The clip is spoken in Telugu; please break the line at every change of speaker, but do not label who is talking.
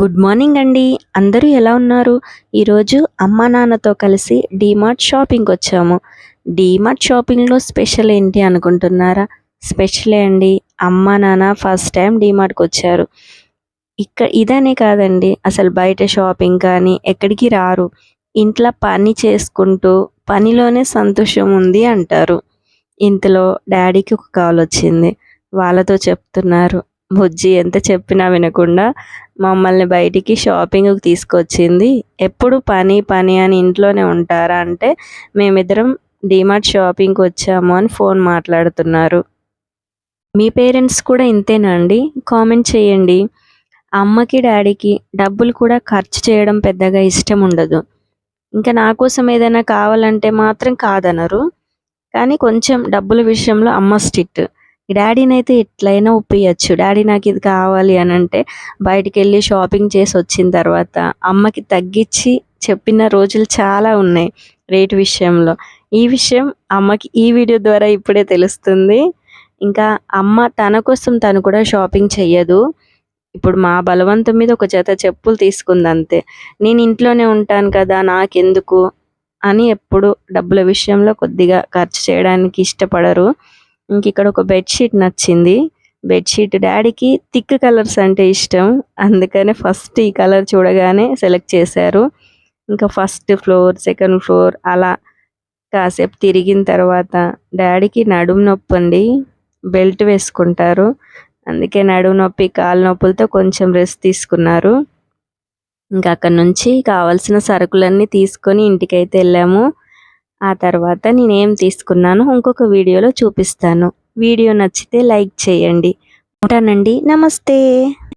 గుడ్ మార్నింగ్ అండి. అందరూ ఎలా ఉన్నారు? ఈరోజు అమ్మా నాన్నతో కలిసి డీమార్ట్ షాపింగ్కి వచ్చాము. డీమార్ట్ షాపింగ్లో స్పెషల్ ఏంటి అనుకుంటున్నారా? స్పెషలే అండి. అమ్మా నాన్న ఫస్ట్ టైం డీమార్ట్కి వచ్చారు. ఇక్కడ ఇదనే కాదండి. అసలు బయట షాపింగ్ కానీ ఎక్కడికి రారు. ఇంట్లో పని చేసుకుంటూ పనిలోనే సంతోషం ఉంది అంటారు. ఇంతలో డాడీకి ఒక కాల్ వచ్చింది. వాళ్ళతో చెప్తున్నారు. బుజ్జి ఎంత చెప్పినా వినకుండా మమ్మల్ని బయటికి షాపింగ్కి తీసుకొచ్చింది. ఎప్పుడు పని పని అని ఇంట్లోనే ఉంటారా అంటే మేమిద్దరం డిమార్ట్ షాపింగ్కి వచ్చాము అని ఫోన్ మాట్లాడుతున్నారు. మీ పేరెంట్స్ కూడా ఇంతేనండి కామెంట్ చేయండి. అమ్మకి డాడీకి డబ్బులు కూడా ఖర్చు చేయడం పెద్దగా ఇష్టం ఉండదు. ఇంకా నా కోసం ఏదైనా కావాలంటే మాత్రం కాదనరు. కానీ కొంచెం డబ్బుల విషయంలో అమ్మ స్ట్రిక్ట్. డాడీని అయితే ఎట్లయినా ఒప్పియచ్చు. డాడీ నాకు ఇది కావాలి అని అంటే బయటికి వెళ్ళి షాపింగ్ చేసి వచ్చిన తర్వాత అమ్మకి తగ్గించి చెప్పిన రోజులు చాలా ఉన్నాయి రేటు విషయంలో. ఈ విషయం అమ్మకి ఈ వీడియో ద్వారా ఇప్పుడే తెలుస్తుంది. ఇంకా అమ్మ తన కోసం తను కూడా షాపింగ్ చెయ్యదు. ఇప్పుడు మా బలవంతం మీద ఒక జత చెప్పులు తీసుకుంది అంతే నేను ఇంట్లోనే ఉంటాను కదా నాకెందుకు అని ఎప్పుడు డబ్బుల విషయంలో కొద్దిగా ఖర్చు చేయడానికి ఇష్టపడరు. ఇంక ఇక్కడ ఒక బెడ్షీట్ నచ్చింది. బెడ్షీట్ డాడీకి థిక్ కలర్స్ అంటే ఇష్టం. అందుకనే ఫస్ట్ ఈ కలర్ చూడగానే సెలెక్ట్ చేశారు. ఇంకా ఫస్ట్ ఫ్లోర్ సెకండ్ ఫ్లోర్ అలా కాసేపు తిరిగిన తర్వాత డాడీకి నడుము నొప్పి అండి. బెల్ట్ వేసుకుంటారు. అందుకే నడుము నొప్పి కాలు నొప్పులతో కొంచెం రెస్ట్ తీసుకున్నారు. ఇంకా అక్కడ నుంచి కావాల్సిన సరుకులన్నీ తీసుకొని ఇంటికైతే వెళ్ళాము. ఆ తర్వాత నేనేం తీసుకున్నానో ఇంకొక వీడియోలో చూపిస్తాను. వీడియో నచ్చితే లైక్ చేయండి. ఉంటానండి. నమస్తే.